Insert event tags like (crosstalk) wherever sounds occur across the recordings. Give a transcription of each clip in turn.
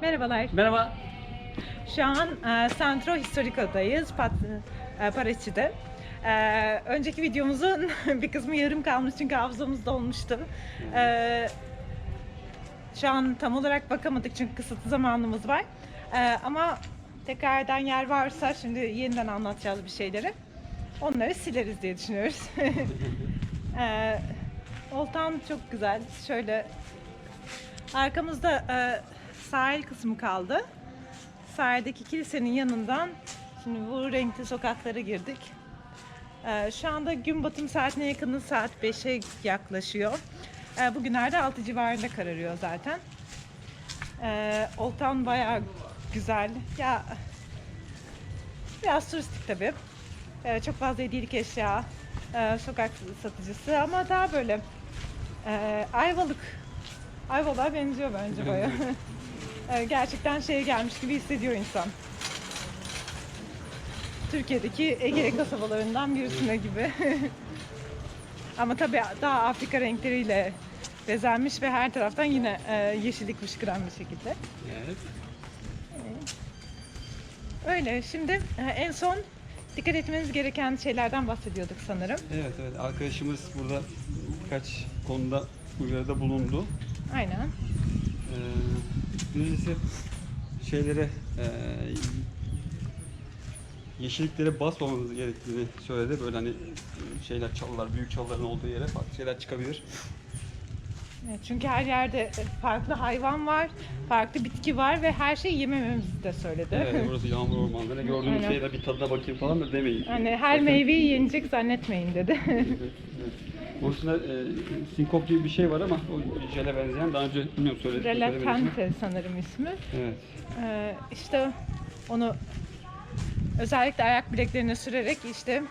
Merhabalar. Merhaba. Şu an e, Centro Historico'dayız, Pat, e, Paraçı'da. E, önceki videomuzun (laughs) bir kısmı yarım kalmış çünkü hafızamız dolmuştu. E, şu an tam olarak bakamadık çünkü kısıtlı zamanımız var. E, ama tekrardan yer varsa şimdi yeniden anlatacağız bir şeyleri. Onları sileriz diye düşünüyoruz. (laughs) e, Town çok güzel. Şöyle arkamızda e, sahil kısmı kaldı. Sahildeki kilisenin yanından şimdi bu renkli sokaklara girdik. Ee, şu anda gün batım saatine yakını saat 5'e yaklaşıyor. Ee, bugünlerde 6 civarında kararıyor zaten. Ee, Old bayağı güzel. Ya biraz turistik tabii. Ee, çok fazla hediyelik eşya, e, sokak satıcısı ama daha böyle e, Ayvalık. Ayvalık'a benziyor bence bayağı. (laughs) Ee, gerçekten şeye gelmiş gibi hissediyor insan. Türkiye'deki Ege kasabalarından birisine gibi. (laughs) Ama tabii daha Afrika renkleriyle bezenmiş ve her taraftan yine e, yeşillik fışkıran bir şekilde. Evet. Öyle. Şimdi e, en son dikkat etmeniz gereken şeylerden bahsediyorduk sanırım. Evet evet. Arkadaşımız burada birkaç konuda uyarıda bulundu. Aynen. Ee, birincisi şeylere e, yeşilliklere basmamamız gerektiğini söyledi. Böyle hani şeyler çalılar, büyük çalıların olduğu yere farklı şeyler çıkabilir. Evet, çünkü her yerde farklı hayvan var, farklı bitki var ve her şeyi yemememizi de söyledi. Evet, burası yağmur ormanları. Gördüğünüz Aynen. şeyler bir tadına bakayım falan da demeyin. Hani her meyveyi yenecek zannetmeyin dedi. Evet, evet. (laughs) Burasında e, sinkop gibi bir şey var ama o jele benzeyen daha önce bilmiyorum mi? Relatante sanırım ismi. Evet. Ee, işte onu özellikle ayak bileklerine sürerek işte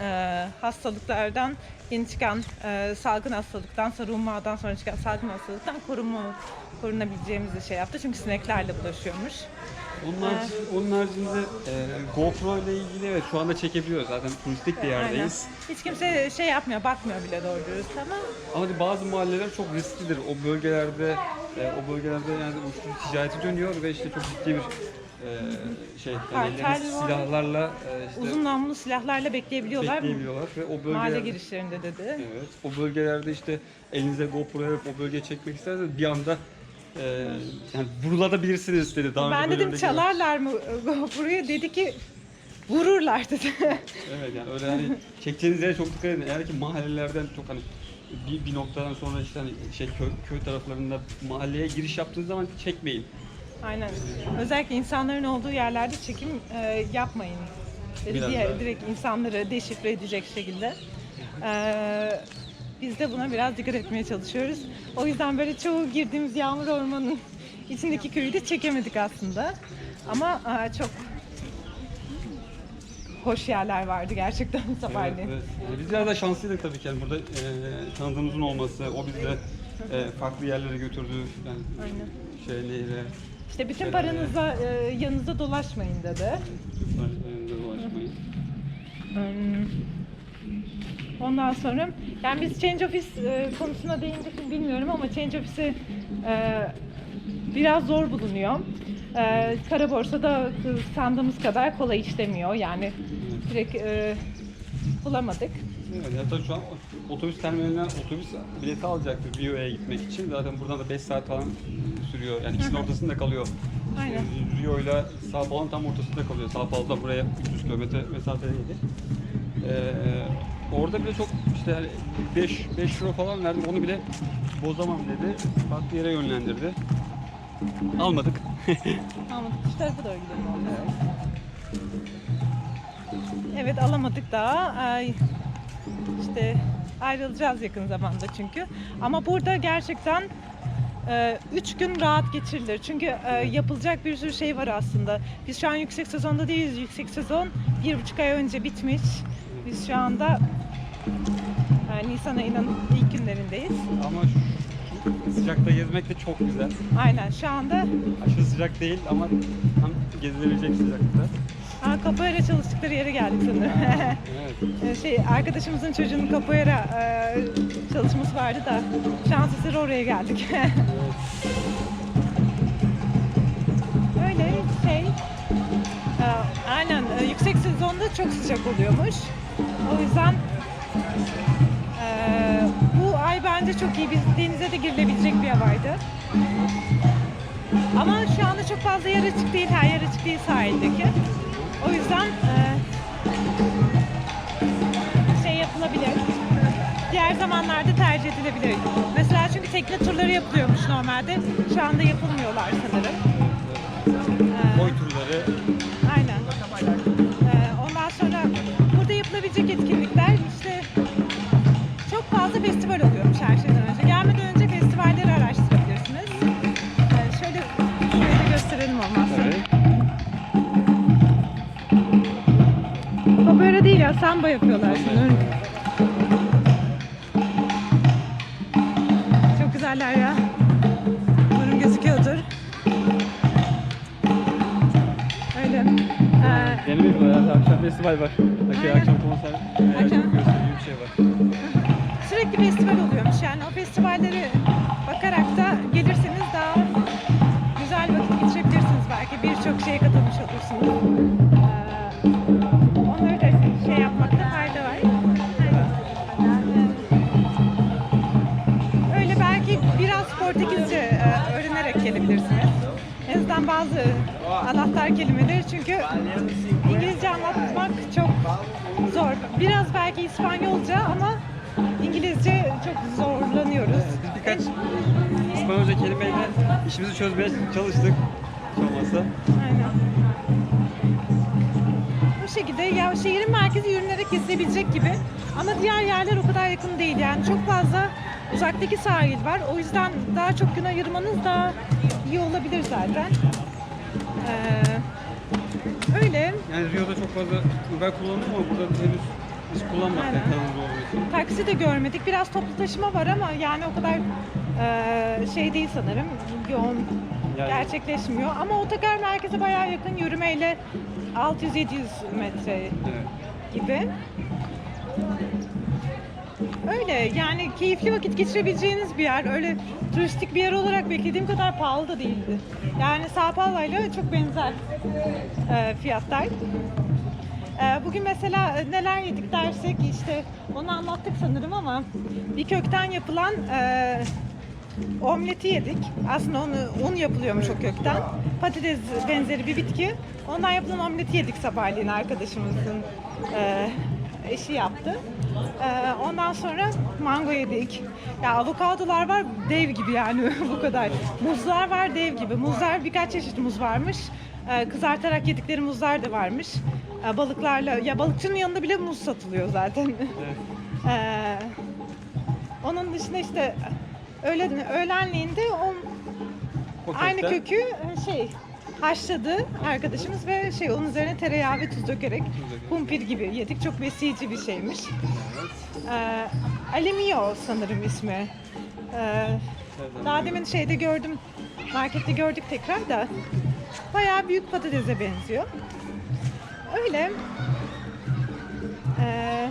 e, hastalıklardan yeni çıkan e, salgın hastalıktan sarılmadan sonra çıkan salgın hastalıktan korunma korunabileceğimizi şey yaptı. Çünkü sineklerle bulaşıyormuş. Onun, harici- onun haricinde e, GoPro ile ilgili evet şu anda çekebiliyoruz zaten turistik bir yerdeyiz. Aynen. Hiç kimse şey yapmıyor, bakmıyor bile doğru dürüst ama Ama bazı mahalleler çok risklidir. O bölgelerde e, o bölgelerde yani uyuşturucu ticareti dönüyor ve işte çok ciddi bir e, şey yani Kartel ellerinde var. silahlarla e, işte uzun namlulu silahlarla bekleyebiliyorlar. bekleyebiliyorlar ve o bölgelerde Mahalle girişlerinde dedi. Evet. O bölgelerde işte elinize GoPro o bölgeye çekmek isterseniz bir anda e, yani vurulabilirsiniz dedi. Daha Ben dedim çalarlar mı (laughs) buraya dedi ki vururlar dedi. Evet yani öyle hani çekeceğiniz yere çok dikkat edin. Eğer ki mahallelerden çok hani bir, bir noktadan sonra işte hani şey köy, köy taraflarında mahalleye giriş yaptığınız zaman çekmeyin. Aynen. Özellikle insanların olduğu yerlerde çekim e, yapmayın. Biraz daha- direkt insanları deşifre edecek şekilde. E, biz de buna biraz dikkat etmeye çalışıyoruz. O yüzden böyle çoğu girdiğimiz yağmur ormanının içindeki köyü de çekemedik aslında. Ama e, çok hoş yerler vardı gerçekten Evet, sabahleyin. evet. Yani biz biraz da şanslıydık tabii ki yani burada e, tanıdığımızın olması, o bizi de e, farklı yerlere götürdü. Yani Aynen. şey nehre, İşte bütün Şöyle- paranızla e, yanınızda dolaşmayın dedi. dolaşmayın. Hmm. Ondan sonra yani biz Change Office e, konusuna değindik mi bilmiyorum ama Change Office'i e, biraz zor bulunuyor. E, kara borsada sandığımız kadar kolay işlemiyor yani direkt e, bulamadık. Evet, hatta şu an otobüs terminalinden otobüs bileti alacaktık Rio'ya gitmek için. Zaten buradan da 5 saat falan sürüyor. Yani ikisinin ortasında kalıyor. Aynen. Rio ile Sao Paulo'nun tam ortasında kalıyor. Sao Paulo'dan buraya 300 kilometre mesafedeydi. Ee, orada bile çok işte yani 5 5 euro falan verdik. Onu bile bozamam dedi. Farklı yere yönlendirdi. Almadık. (laughs) Almadık. Şu tarafa doğru gidelim. oldu. Evet alamadık daha. Ay, İşte ayrılacağız yakın zamanda çünkü. Ama burada gerçekten 3 gün rahat geçirilir. Çünkü e, yapılacak bir sürü şey var aslında. Biz şu an yüksek sezonda değiliz. Yüksek sezon bir buçuk ay önce bitmiş. Biz şu anda e, Nisan ayının ilk günlerindeyiz. Ama şu sıcakta gezmek de çok güzel. Aynen şu anda Aşırı sıcak değil ama tam gezilebilecek sıcaklıkta. ha, Capoeira çalıştıkları yere geldik sanırım. (laughs) Evet. Ee, şey arkadaşımızın çocuğunun capoeira e, çalışması vardı da şans eseri oraya geldik. (laughs) Öyle şey. e, aynen e, yüksek sezonda çok sıcak oluyormuş. O yüzden bence çok iyi. Biz denize de girilebilecek bir havaydı. Ama şu anda çok fazla yer açık değil. Her yer açık değil sahildeki. O yüzden e, şey yapılabilir. Diğer zamanlarda tercih edilebilir. Mesela çünkü tekne turları yapılıyormuş normalde. Şu anda yapılmıyorlar sanırım. Boy turları. Samba yapıyorlar şimdi. Çok güzeller ya. Umarım gözüküyordur. Öyle. Ee, Yeni bir var. Akşam festival var. Akşam, akşam konser. Akşam. Akşam gösteri gibi bir şey var. sürekli festival oluyormuş yani o festivallere çünkü İngilizce anlatmak çok zor. Biraz belki İspanyolca ama İngilizce çok zorlanıyoruz. Biz birkaç İspanyolca kelimeyle işimizi çözmeye çalıştık. Hiç olmazsa. Aynen. Bu şekilde ya şehrin merkezi yürünerek gezilebilecek gibi. Ama diğer yerler o kadar yakın değil. Yani çok fazla uzaktaki sahil var. O yüzden daha çok gün ayırmanız daha iyi olabilir zaten. Ee, öyle. Yani Rio'da çok fazla Uber kullandım ama burada henüz hiç kullanmadık. Kanalda olduğu için. Taksi de görmedik. Biraz toplu taşıma var ama yani o kadar e, şey değil sanırım. Yoğun Yani- gerçekleşmiyor. Ama otogar merkeze bayağı yakın yürümeyle 600-700 metre Evet. gibi. Öyle yani keyifli vakit geçirebileceğiniz bir yer. Öyle turistik bir yer olarak beklediğim kadar pahalı da değildi. Yani Sao Paulo ile çok benzer e, fiyatlar. E, bugün mesela e, neler yedik dersek işte onu anlattık sanırım ama bir kökten yapılan e, omleti yedik. Aslında onu un yapılıyormuş o kökten. Patates benzeri bir bitki. Ondan yapılan omleti yedik sabahleyin arkadaşımızın e, eşi yaptı. E, ondan sonra mango yedik. Ya avokadolar var dev gibi yani (laughs) bu kadar. Muzlar var dev gibi. Muzlar birkaç çeşit muz varmış. E, kızartarak yedikleri muzlar da varmış. E, balıklarla ya balıkçının yanında bile muz satılıyor zaten. (laughs) Ee, onun dışında işte öğlen, öğlenliğinde o aynı kökü e, şey haşladı arkadaşımız ve şey onun üzerine tereyağı ve tuz dökerek kumpir gibi yedik. Çok besleyici bir şeymiş. Ee, Alemio sanırım ismi. Ee, daha demin şeyde gördüm, markette gördük tekrar da bayağı büyük patatese benziyor. Öyle. Ee,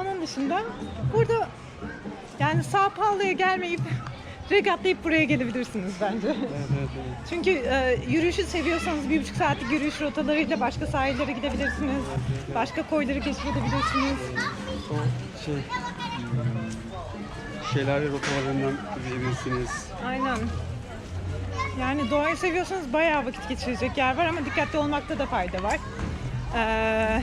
onun dışında burada yani Sao Paulo'ya gelmeyip direkt atlayıp buraya gelebilirsiniz bence. Evet, evet, evet. Çünkü e, yürüyüşü seviyorsanız bir buçuk saatlik yürüyüş rotalarıyla başka sahillere gidebilirsiniz. Başka koyları keşfedebilirsiniz. O şey hmm, şelale rotalarından yürüyebilirsiniz. Aynen. Yani doğayı seviyorsanız bayağı vakit geçirecek yer var ama dikkatli olmakta da fayda var. Ee,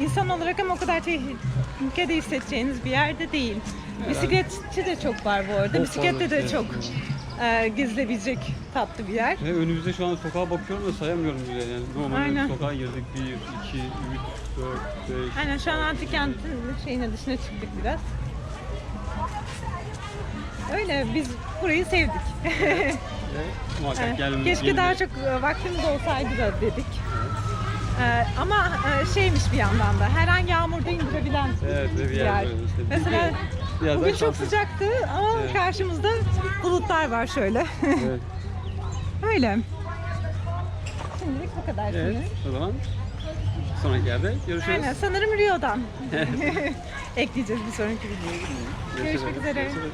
insan olarak ama o kadar tehlikede hissedeceğiniz bir yerde değil. Bisikletçi de çok var bu arada. Çok Bisiklette de çok e, gezilebilecek tatlı bir yer. Ve önümüzde şu an sokağa bakıyorum da sayamıyorum bile yani. Normalde Aynen. sokağa girdik 1, 2, 3, 4, 5. Aynen şu an antik kentin şeyine dışına çıktık biraz. Öyle biz burayı sevdik. (laughs) Muhakkak Evet. gelmemiz Keşke daha çok e, vaktimiz olsaydı da dedik. Ee, ama e, şeymiş bir yandan da her an yağmurda indirebilen Evet ve bir bir yer işte. Mesela Biraz daha bugün çok sıcaktı ama Evet. karşımızda bulutlar var şöyle. Evet. (laughs) Öyle. Şimdilik bu kadar. evet. sanırım. O zaman sonraki yerde görüşürüz. Aynen sanırım Rio'dan (laughs) ekleyeceğiz bir sonraki videoyu. Görüşmek üzere. Görüşürüz.